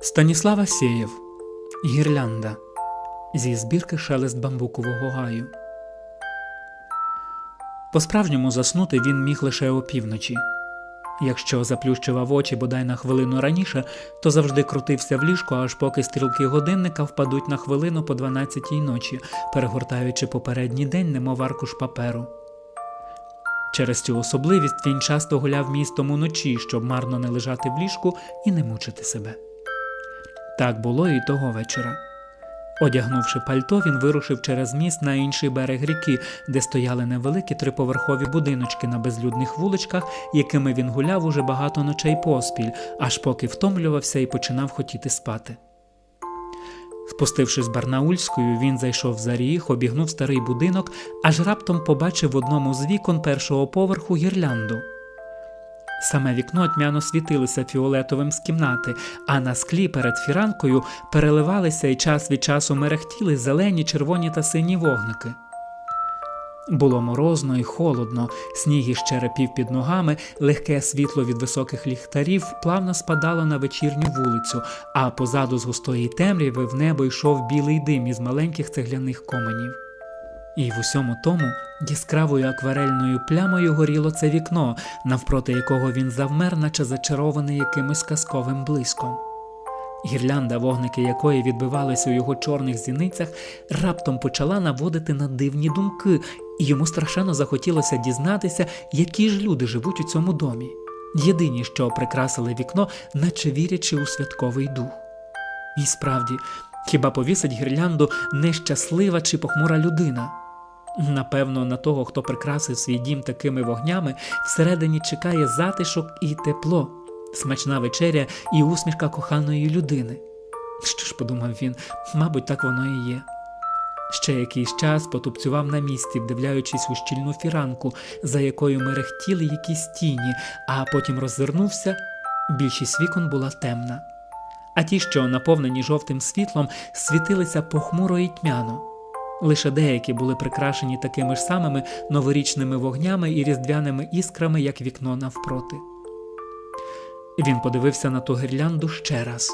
Станіслав Асєєв Гірлянда зі збірки Шелест бамбукового гаю. По-справжньому заснути він міг лише опівночі. Якщо заплющував очі бодай на хвилину раніше, то завжди крутився в ліжку, аж поки стрілки годинника впадуть на хвилину по 12-й ночі, перегортаючи попередній день, немов аркуш паперу. Через цю особливість він часто гуляв містом уночі, щоб марно не лежати в ліжку і не мучити себе. Так було і того вечора. Одягнувши пальто, він вирушив через міст на інший берег ріки, де стояли невеликі триповерхові будиночки на безлюдних вуличках, якими він гуляв уже багато ночей поспіль, аж поки втомлювався і починав хотіти спати. Спустившись Барнаульською, він зайшов за ріг, обігнув старий будинок, аж раптом побачив в одному з вікон першого поверху гірлянду. Саме вікно тьмяно світилося фіолетовим з кімнати, а на склі перед фіранкою переливалися і час від часу мерехтіли зелені, червоні та сині вогники. Було морозно і холодно, сніг із черепів під ногами, легке світло від високих ліхтарів плавно спадало на вечірню вулицю, а позаду з густої темряви в небо йшов білий дим із маленьких цегляних коменів. І в усьому тому яскравою акварельною плямою горіло це вікно, навпроти якого він завмер, наче зачарований якимось казковим блиском. Гірлянда, вогники якої відбивалися у його чорних зіницях, раптом почала наводити на дивні думки, і йому страшенно захотілося дізнатися, які ж люди живуть у цьому домі. Єдині, що прикрасили вікно, наче вірячи у святковий дух. І справді, хіба повісить гірлянду нещаслива чи похмура людина? Напевно, на того, хто прикрасив свій дім такими вогнями, всередині чекає затишок і тепло, смачна вечеря і усмішка коханої людини. Що ж подумав він, мабуть, так воно і є. Ще якийсь час потупцював на місці, вдивляючись у щільну фіранку, за якою мерехтіли якісь тіні, а потім роззирнувся. Більшість вікон була темна. А ті, що наповнені жовтим світлом, світилися похмуро і тьмяно. Лише деякі були прикрашені такими ж самими новорічними вогнями і різдвяними іскрами, як вікно навпроти. Він подивився на ту гірлянду ще раз.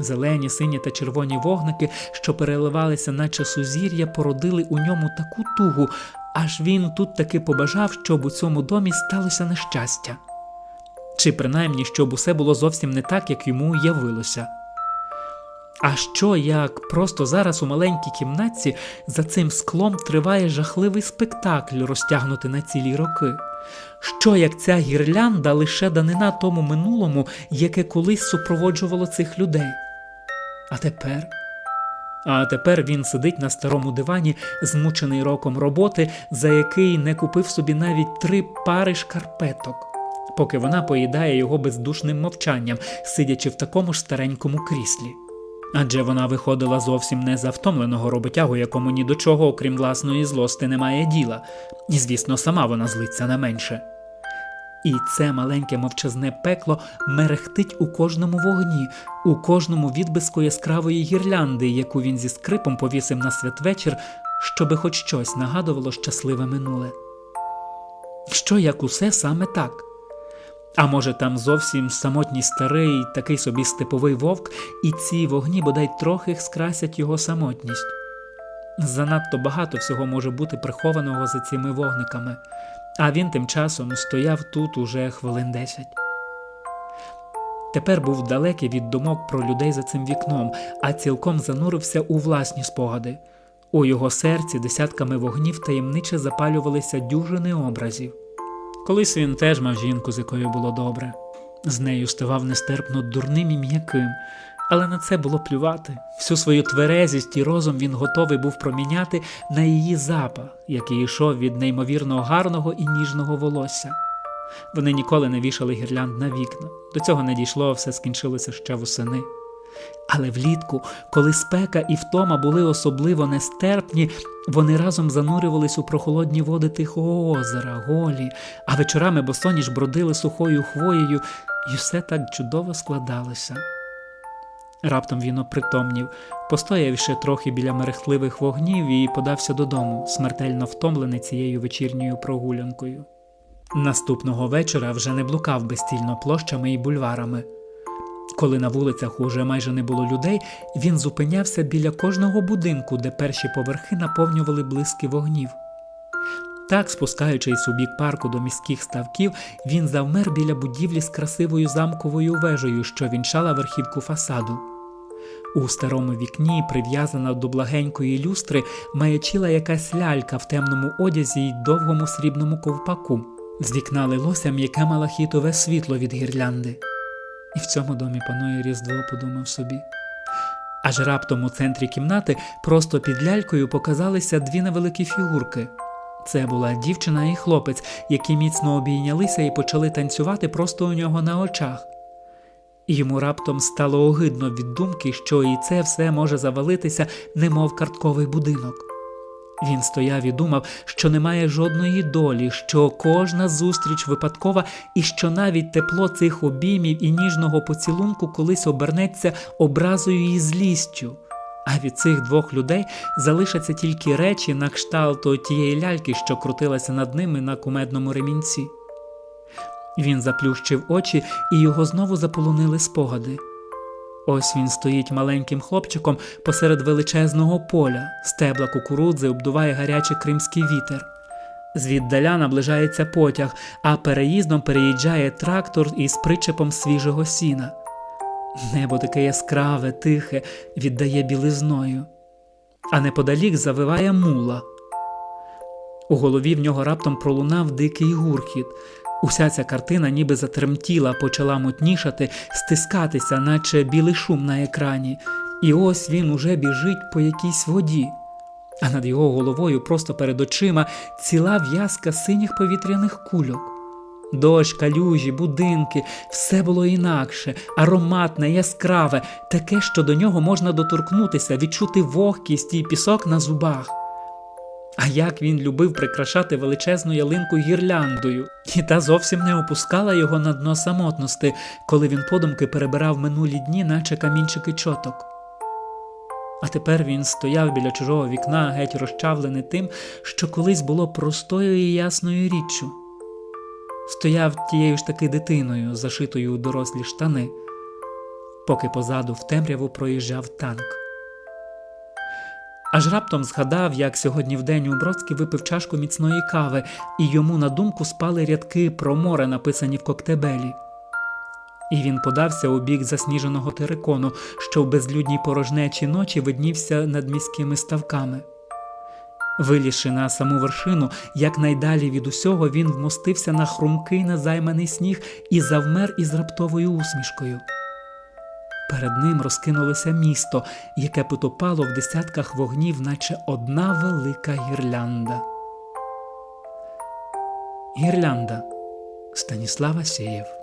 Зелені, сині та червоні вогники, що переливалися, наче сузір'я, породили у ньому таку тугу, аж він тут таки побажав, щоб у цьому домі сталося нещастя. Чи принаймні, щоб усе було зовсім не так, як йому уявилося. А що як просто зараз у маленькій кімнатці за цим склом триває жахливий спектакль, розтягнутий на цілі роки? Що як ця гірлянда лише данина тому минулому, яке колись супроводжувало цих людей? А тепер? А тепер він сидить на старому дивані, змучений роком роботи, за який не купив собі навіть три пари шкарпеток, поки вона поїдає його бездушним мовчанням, сидячи в такому ж старенькому кріслі. Адже вона виходила зовсім не за втомленого роботягу, якому ні до чого, окрім власної злости, немає діла, і, звісно, сама вона злиться не менше. І це маленьке мовчазне пекло мерехтить у кожному вогні, у кожному відбиску яскравої гірлянди, яку він зі скрипом повісив на святвечір, щоби хоч щось нагадувало щасливе минуле. Що як усе саме так? А може, там зовсім самотній старий, такий собі степовий вовк, і ці вогні бодай трохи скрасять його самотність. Занадто багато всього може бути прихованого за цими вогниками, а він тим часом стояв тут уже хвилин десять. Тепер був далекий від думок про людей за цим вікном, а цілком занурився у власні спогади. У його серці десятками вогнів таємниче запалювалися дюжини образів. Колись він теж мав жінку, з якою було добре. З нею ставав нестерпно дурним і м'яким, але на це було плювати. Всю свою тверезість і розум він готовий був проміняти на її запах, який йшов від неймовірно гарного і ніжного волосся. Вони ніколи не вішали гірлянд на вікна. До цього не дійшло, все скінчилося ще восени. Але влітку, коли спека і втома були особливо нестерпні, вони разом занурювались у прохолодні води тихого озера, голі, а вечорами босоніж бродили сухою хвоєю, і все так чудово складалося. Раптом він опритомнів, постояв ще трохи біля мерехтливих вогнів і подався додому, смертельно втомлений цією вечірньою прогулянкою. Наступного вечора вже не блукав безстільно площами і бульварами. Коли на вулицях уже майже не було людей, він зупинявся біля кожного будинку, де перші поверхи наповнювали блиски вогнів. Так, спускаючись у бік парку до міських ставків, він завмер біля будівлі з красивою замковою вежею, що вінчала верхівку фасаду. У старому вікні, прив'язана до благенької люстри, маячила якась лялька в темному одязі й довгому срібному ковпаку. З вікна лилося м'яке малахітове світло від гірлянди. І в цьому домі панує Різдво, подумав собі. Аж раптом у центрі кімнати, просто під лялькою, показалися дві невеликі фігурки. Це була дівчина і хлопець, які міцно обійнялися і почали танцювати просто у нього на очах. І Йому раптом стало огидно від думки, що і це все може завалитися, немов картковий будинок. Він стояв і думав, що немає жодної долі, що кожна зустріч випадкова, і що навіть тепло цих обіймів і ніжного поцілунку колись обернеться образою і злістю. А від цих двох людей залишаться тільки речі на кшталт тієї ляльки, що крутилася над ними на кумедному ремінці. Він заплющив очі, і його знову заполонили спогади. Ось він стоїть маленьким хлопчиком посеред величезного поля, стебла кукурудзи обдуває гарячий кримський вітер. Звіддаля наближається потяг, а переїздом переїжджає трактор із причепом свіжого сіна. Небо таке яскраве, тихе, віддає білизною, а неподалік завиває мула. У голові в нього раптом пролунав дикий гуркіт. Уся ця картина ніби затремтіла, почала мутнішати, стискатися, наче білий шум на екрані, і ось він уже біжить по якійсь воді, а над його головою, просто перед очима, ціла в'язка синіх повітряних кульок. Дощ, калюжі, будинки, все було інакше, ароматне, яскраве, таке, що до нього можна доторкнутися, відчути вогкість і пісок на зубах. А як він любив прикрашати величезну ялинку гірляндою, і та зовсім не опускала його на дно самотності, коли він подумки перебирав минулі дні, наче камінчики чоток. А тепер він стояв біля чужого вікна, геть розчавлений тим, що колись було простою і ясною річчю. Стояв тією ж таки дитиною, зашитою у дорослі штани, поки позаду в темряву проїжджав танк. Аж раптом згадав, як сьогодні вдень у Бродській випив чашку міцної кави, і йому на думку спали рядки про море, написані в коктебелі. І він подався у бік засніженого терикону, що в безлюдній порожнечі ночі виднівся над міськими ставками. Вилізши на саму вершину, якнайдалі від усього він вмостився на хрумкий незайманий сніг і завмер із раптовою усмішкою. Перед ним розкинулося місто, яке потопало в десятках вогнів, наче одна велика гірлянда. Гірлянда Станіслава Асєєв